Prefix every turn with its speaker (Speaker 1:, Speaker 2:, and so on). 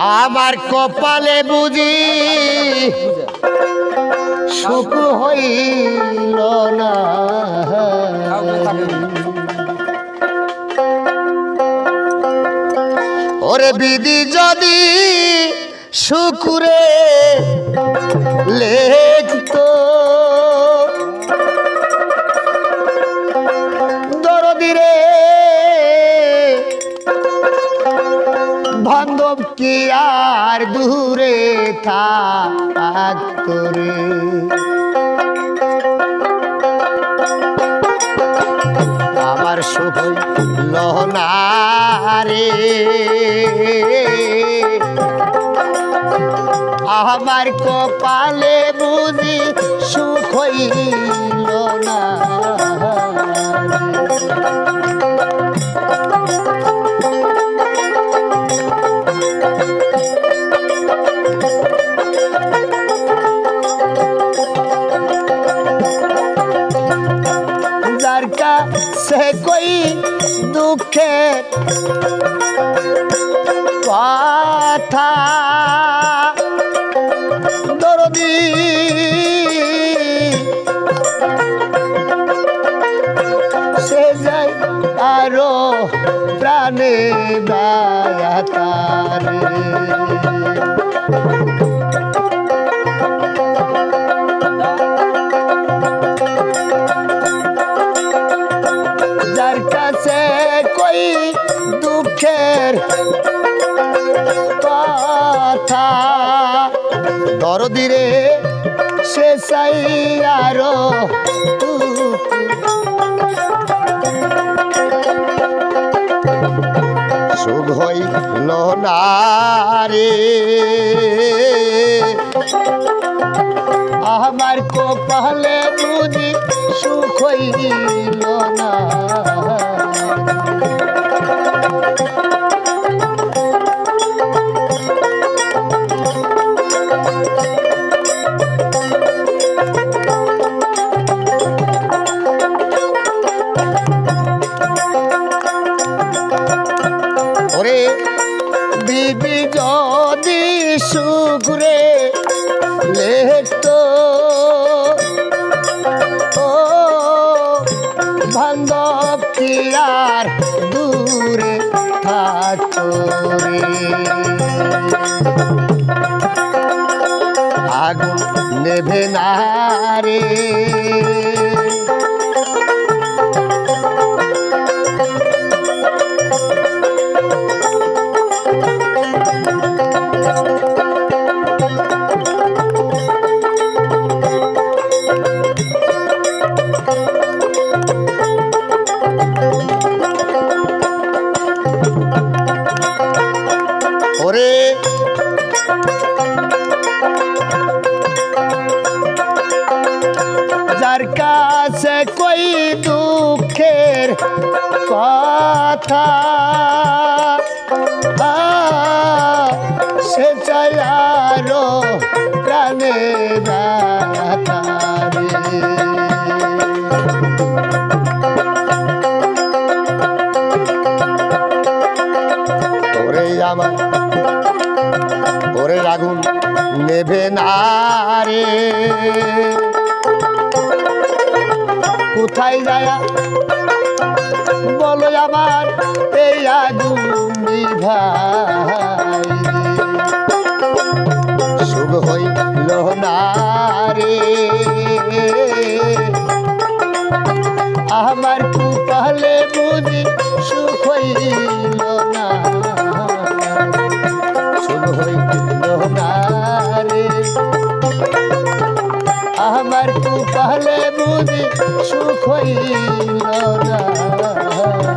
Speaker 1: আমার কপালে বুঝি সুখ হইল না। ওরে বিদি যদি শুকুরে কি আর দূরে থাকতো রে আমার সুখ লহনারে আমার কপালে বুঝি সুখ হইল। কাছে কই দুঃখের কথা দরদি সে যাই আরও প্রাণে বায়াতারে দুঃখের কথা। দরদিরে সে চাই আরও সুখ হইল না রে। সুখরে লেখতো ও বান্ধব কি আর দূরে আগুন নেভে না রে। ওরে যার কাছে কই দুঃখের কথা সে চাই আরও প্রাণে দাতারে রে কোথায় যায়? বলো আমার এই আগুন ভাই শুভ হইল না রে। আমার কুপালে বুঝি সুখ হইল কুপালে বুঝি সুখ হইল না